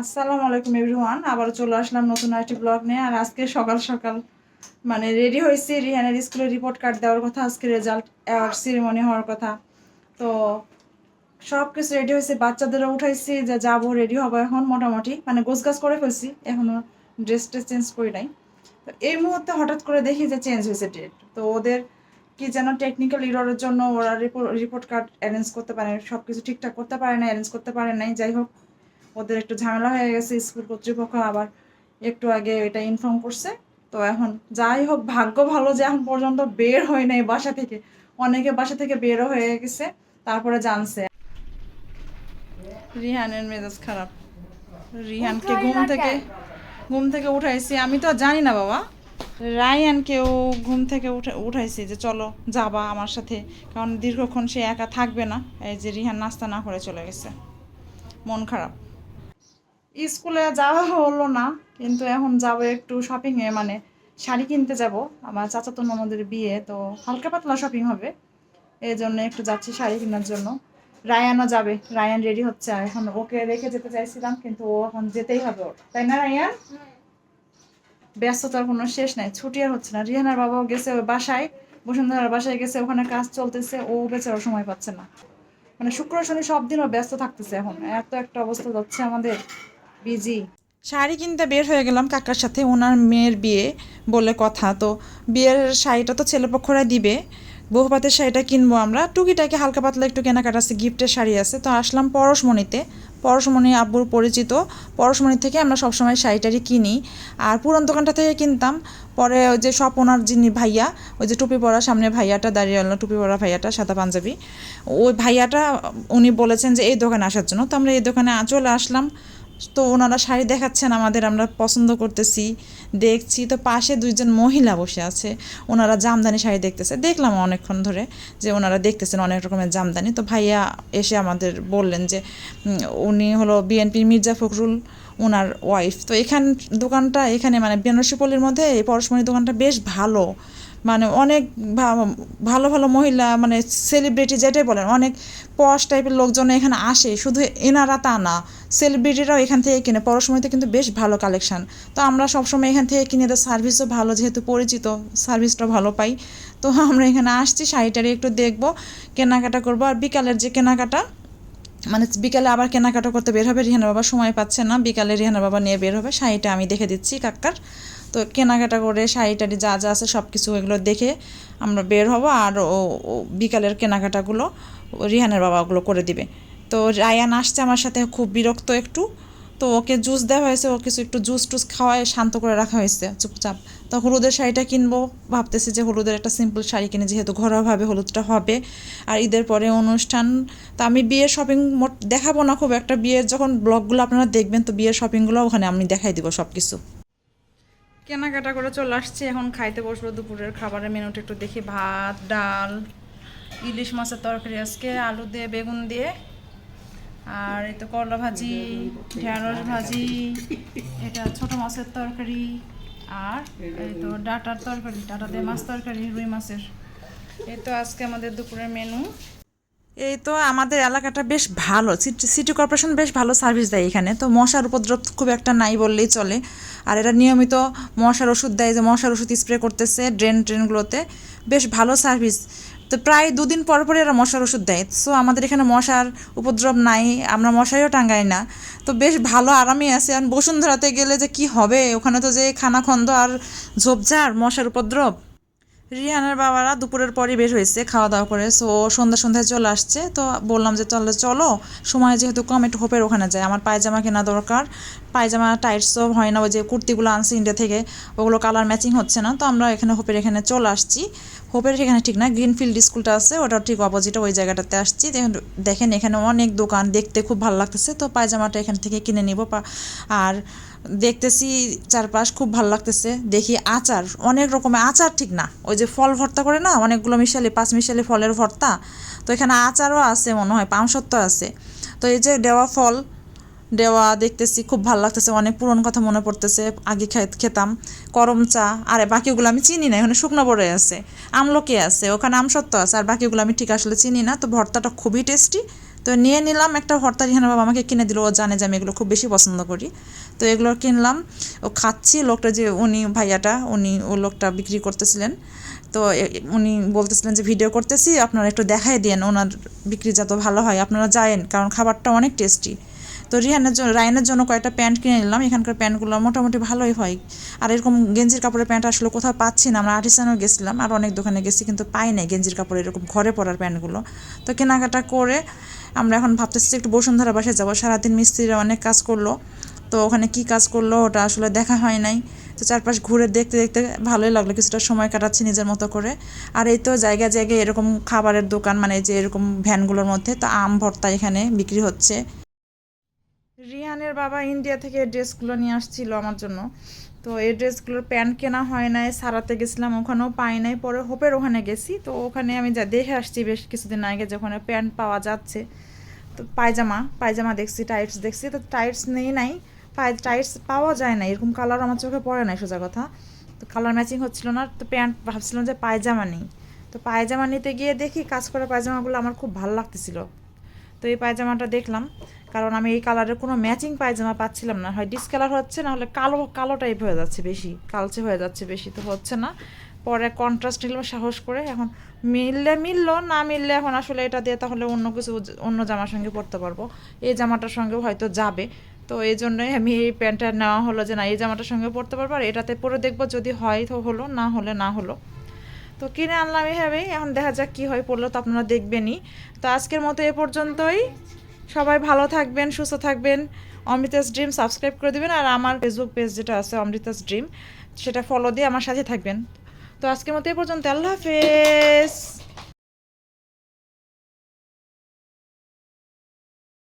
আসসালামু আলাইকুম এভরিওয়ান, আবার চলে আসলাম নতুন আরেকটি ব্লগ নিয়ে। আর আজকে সকাল সকাল মানে রেডি হয়েছি, রিহানের স্কুলে রিপোর্ট কার্ড দেওয়ার কথা, আজকে রেজাল্ট অ্যাওয়ার্ড সেরিমনি হওয়ার কথা। তো সব কিছু রেডি হয়েছে, বাচ্চাদেরও উঠাইছি যে যাব রেডি হব এখন মোটামুটি। মানে গোছগাছ করে ফেলছি এখনও ড্রেস ট্রেস চেঞ্জ করি নাই। তো এই মুহূর্তে হঠাৎ করে দেখি যে চেঞ্জ হয়েছে ডেট তো ওদের কি যেন টেকনিক্যাল ইরোরের জন্য ওরা রিপোর্ট কার্ড অ্যারেঞ্জ করতে পারে সব কিছু ঠিকঠাক করতে পারে না অ্যারেঞ্জ করতে পারে নাই। যাই হোক ওদের একটু ঝামেলা হয়ে গেছে স্কুল কর্তৃপক্ষ আবার একটু আগে এটা ইনফর্ম করছে। তো এখন যাই হোক ভাগ্য ভালো যে এখন পর্যন্ত বের হয় নাই বাসা থেকে। অনেকে বাসা থেকে বেরও হয়ে গেছে তারপরে জানছে। রিহানের মেজাজ খারাপ। রিহানকে ঘুম থেকে ঘুম থেকে উঠাইছি। আমি তো আর জানি না বাবা। রায়ানকেও ঘুম থেকে উঠে উঠাইছি যে চলো যাবা আমার সাথে। কারণ দীর্ঘক্ষণ সে একা থাকবে না। এই যে রিহান নাস্তা না করে চলে গেছে। মন খারাপ। স্কুলে যাওয়া হলো না কিন্তু এখন যাব একটু শপিংয়ে মানে শাড়ি কিনতে যাব। আমার চাচাতো ননদের বিয়ে তো হালকা পাতলা শপিং হবে। এই জন্য একটু যাচ্ছি শাড়ি কেনার জন্য। রায়ানও যাবে রায়ান রেডি হচ্ছে। এখন ওকে রেখে যেতে চাইছিলাম কিন্তু ও এখন যেতেই হবে ওর। তাই না রায়ান? ব্যস্ততার কোনো শেষ নাই ছুটি আর হচ্ছে না। রিহানার বাবাও গেছে ওই বাসায় বসুন্ধরার বাসায় গেছে ওখানে কাজ চলতেছে ও বেচারা সময় পাচ্ছে না। মানে শুক্র শনি সব দিনও ব্যস্ত থাকতেছে এখন। এত একটা অবস্থা যাচ্ছে আমাদের। বিজি। শাড়ি কিনতে বের হয়ে গেলাম কাকার সাথে, ওনার মেয়ের বিয়ে বলে কথা। তো বিয়ের শাড়িটা তো ছেলেপক্ষরা দিবে। বহুপাতের শাড়িটা কিনবো আমরা। টুকিটাকে হালকা পাতলা একটু কেনাকাটা আছে, গিফটের শাড়ি আছে। তো আসলাম পরশমণিতে। পরশমণি আব্বুর পরিচিত। পরশমণি থেকে আমরা সবসময় শাড়িটারি কিনি। আর পুরান দোকানটা থেকে কিনতাম। পরে ওই যে সব ওনার যিনি ভাইয়া, ওই যে টুপি পরা সামনে ভাইয়াটা দাঁড়িয়ে আলো টুপি পরা ভাইয়াটা, সাদা পাঞ্জাবি। ওই ভাইয়াটা, উনি বলেছেন যে এই দোকানে আসার জন্য। তো আমরা এই দোকানে চলে আসলাম। তো ওনারা শাড়ি দেখাচ্ছেন, আমাদের আমরা পছন্দ করতেছি। দেখছি, তো পাশে দুইজন মহিলা বসে আছে, ওনারা জামদানি শাড়ি দেখতেছে। দেখলাম অনেকক্ষণ ধরে যে ওনারা দেখতেছেন অনেক রকমের জামদানি। তো ভাইয়া এসে আমাদের বললেন যে উনি হলো বিএনপির মির্জা ফখরুল ওনার ওয়াইফ। তো এখান দোকানটা, এখানে মানে বেনারসি পল্লীর মধ্যে এই পরশমণি দোকানটা বেশ ভালো। মানে অনেক ভালো ভালো মহিলা মানে সেলিব্রিটি যেটাই বলেন, অনেক পশ টাইপের লোকজন এখানে আসে, শুধু এনারা তা না সেলিব্রিটিরাও এখান থেকে কিনে পরশমণিতে কিন্তু বেশ ভালো কালেকশান তো আমরা সবসময় এখান থেকে কিনে তো সার্ভিসও ভালো, যেহেতু পরিচিত সার্ভিসটা ভালো পাই। তো আমরা এখানে আসছি, শাড়িটারি একটু দেখব, কেনাকাটা করব, আর বিকালের যে কেনাকাটা মানে বিকালে আবার কেনাকাটা করতে বের হবে, রিহানার বাবা সময় পাচ্ছে না, বিকালে রিহানার বাবা নিয়ে বের হবে, শাড়িটা আমি দেখে দিচ্ছি কাকার। তো কেনাকাটা করে শাড়ি টাড়ি যা যা আছে সব কিছু এগুলো দেখে আমরা বের হব আর ও বিকালের কেনাকাটাগুলো রিহানের বাবা ওগুলো করে দিবে। তো রায়ান আসছে আমার সাথে খুব বিরক্ত একটু। তো ওকে জুস দেওয়া হয়েছে, ও কিছু একটু জুস টুস খাওয়ায়, শান্ত করে রাখা হয়েছে, চুপচাপ। তো হলুদের শাড়িটা কিনবো, ভাবতেছি যে হলুদের একটা সিম্পল শাড়ি কিনে যেহেতু ঘরোয়াভাবে হলুদটা হবে। আর ঈদের পরে অনুষ্ঠান, তো আমি বিয়ের শপিং মোট দেখাবো না, খুব একটা বিয়ের যখন ব্লগগুলো আপনারা দেখবেন, তো বিয়ের শপিংগুলো ওখানে আমি দেখাই দিব সব কিছু কেনাকাটা করে চলে আসছি। এখন খাইতে বসবো দুপুরের খাবারের মেনুটা একটু দেখি। ভাত, ডাল, ইলিশ মাছের তরকারি আজকে, আলু দিয়ে, বেগুন দিয়ে। আর এই তো করলা ভাজি, ঢেঁড়স ভাজি, এটা ছোট মাছের তরকারি আর এই তো ডাটার তরকারি, ডাটা দিয়ে মাছ তরকারি, রুই মাছের। এই তো আজকে আমাদের দুপুরের মেনু। এই তো আমাদের এলাকাটা বেশ ভালো। সিটি কর্পোরেশন বেশ ভালো সার্ভিস দেয় এখানে। তো মশার উপদ্রব খুব একটা নাই বললেই চলে। আর এরা নিয়মিত মশার ওষুধ দেয় যে মশার ওষুধ স্প্রে করতেছে ড্রেন ট্রেনগুলোতে বেশ ভালো সার্ভিস তো প্রায় দুদিন পর পরে এরা মশার ওষুধ দেয়। সো আমাদের এখানে মশার উপদ্রব নাই, আমরা মশারিও টাঙ্গাই না। তো বেশ ভালো আরামে আছে। আর বসুন্ধরাতে গেলে যে কি হবে? ওখানে তো যে খানাখন্দ আর ঝোপঝাড়, মশার উপদ্রব। রিহানের বাবারা দুপুরের পরই বের হয়েছে, খাওয়া দাওয়া করে। সো সন্ধ্যা সন্ধ্যায় চলে আসছে। তো বললাম যে, তাহলে চলো, সময় যেহেতু কম, একটু হোপের ওখানে যায় আমার পায়জামা কেনা দরকার। পায়জামা টাইটসও হয় না, ওই যে কুর্তিগুলো আনছি ইন্ডিয়া থেকে, ওগুলো কালার ম্যাচিং হচ্ছে না। তো আমরা এখানে হোপের এখানে চলে আসছি। হোপের এখানে ঠিক না গ্রিনফিল্ড স্কুলটা আছে, ওটা ঠিক অপোজিটে ওই জায়গাটাতে আসছি। দেখেন- এখানে অনেক দোকান, দেখতে খুব ভালো লাগতেছে। তো পায়জামাটা এখান থেকে কিনে নিব আর দেখতেছি চারপাশ খুব ভালো লাগতেছে। দেখি আচার, অনেক রকমের আচার ঠিক না। ওই যে ফল ভর্তা করে না, অনেকগুলো মিশালি, পাঁচ মিশালি ফলের ভর্তা। তো এখানে আচারও আছে মনে হয় পাঁচশত্ব আছে। তো এই যে দেওয়া ফল দেওয়া দেখতেছি, খুব ভালো লাগতেছে, অনেক পুরনো কথা মনে পড়তেছে, আগে খেতাম। করম চা, আর বাকিগুলো আমি চিনি না, এখানে শুকনো বড়ে আছে আমলকি আছে, ওখানে আমসত্ত্ব আছে, আর বাকিগুলো আমি ঠিক আসলে চিনি না, তো ভর্তাটা খুবই টেস্টি। তো নিয়ে নিলাম একটা ভর্তা রিহানের বাবা আমাকে কিনে দিল, ও জানে যে আমি এগুলো খুব বেশি পছন্দ করি। তো এগুলো কিনলাম, ও খাচ্ছি, লোকটা যে উনি, ভাইয়াটা, উনি, ও লোকটা বিক্রি করতেছিলেন। তো উনি বলতেছিলেন যে ভিডিও করতেছি, আপনারা একটু দেখাই দিয়েন, ওনার বিক্রি যত ভালো হয়, আপনারা যায়েন, কারণ খাবারটা অনেক টেস্টি। তো রিহানের জন্য রায়নের জন্য কয়েকটা প্যান্ট কিনে নিলাম। এখানকার প্যান্টগুলো মোটামুটি ভালোই হয়। আর এরকম গেঞ্জির কাপড়ের প্যান্ট আসলে কোথাও পাচ্ছি না। আমরা আর্টিসানও গেছিলাম, আর অনেক দোকানে গেছি, কিন্তু পাই নাই গেঞ্জির কাপড় এরকম ঘরে পরার প্যান্টগুলো। তো কেনাকাটা করে আমরা এখন ভাবতেছি একটু বসুন্ধরা বাসায় যাব। সারাদিন মিস্ত্রিরা অনেক কাজ করল। তো ওখানে কি কাজ করল ওটা আসলে দেখা হয় নাই। তো চারপাশ ঘুরে দেখতে দেখতে ভালোই লাগল, কিছুটা সময় কাটাচ্ছি নিজের মতো করে। আর এই তো জায়গায় জায়গায় এরকম খাবারের দোকান মানে যে এরকম ভ্যানগুলোর মধ্যে, তো আম ভর্তা এখানে বিক্রি হচ্ছে। রিয়ানের বাবা ইন্ডিয়া থেকে ড্রেসগুলো নিয়ে আসছিল আমার জন্য। তো এই ড্রেসগুলোর প্যান্ট কেনা হয় নাই, সারাতে গেছিলাম, ওখানেও পাই নাই, পরে হোপের ওখানে গেছি। তো ওখানে আমি যা দেখে আসছি বেশ কিছুদিন আগে যে ওখানে প্যান্ট পাওয়া যাচ্ছে। তো পায়জামা পায়জামা দেখছি টাইটস দেখছি। তো টাইটস নেই নাই পাই টাইটস পাওয়া যায় না এরকম কালার আমার চোখে পড়ে নাই সোজা কথা। তো কালার ম্যাচিং হচ্ছিল না, তো প্যান্ট ভাবছিলাম যে পায়জামা নেই। তো পায়জামা নিতে গিয়ে দেখি, কাজ করা পায়জামাগুলো আমার খুব ভালো লাগতেছিল। তো এই পায়জামাটা দেখলাম কারণ আমি এই কালারের কোনো ম্যাচিং পায়জামা পাচ্ছিলাম না। হয় ডিসকালার হচ্ছে, না হলে কালো কালো টাইপ হয়ে যাচ্ছে বেশি, কালচে হয়ে যাচ্ছে বেশি, তো হচ্ছে না। পরে কন্ট্রাস্ট নিলাম, সাহস করে। এখন মিললে মিললো, না মিললে এখন আসলে এটা দিয়ে তাহলে অন্য কিছু, অন্য জামার সঙ্গে পরতে পারব। এই জামাটার সঙ্গেও হয়তো যাবে। তো এই জন্যই আমি এই প্যান্টটা নেওয়া হলো যে, না, এই জামাটার সঙ্গে পরতে পারব। আর এটাতে পরে দেখব যদি হয় তো হলো, না হলে না হলো। তো কিনে আনলাম এভাবেই। এখন দেখা যাক কী হয় পড়ল তো আপনারা দেখবেনই। তো আজকের মতো এ পর্যন্তই। সবাই ভালো থাকবেন, সুস্থ থাকবেন। অমৃতাস ড্রিম সাবস্ক্রাইব করে দেবেন আর আমার ফেসবুক পেজ যেটা আছে, অমৃতাস ড্রিম, সেটা ফলো দিয়ে আমার সাথে থাকবেন। তো আজকের মতো এ পর্যন্ত, আল্লাহ হাফেজ।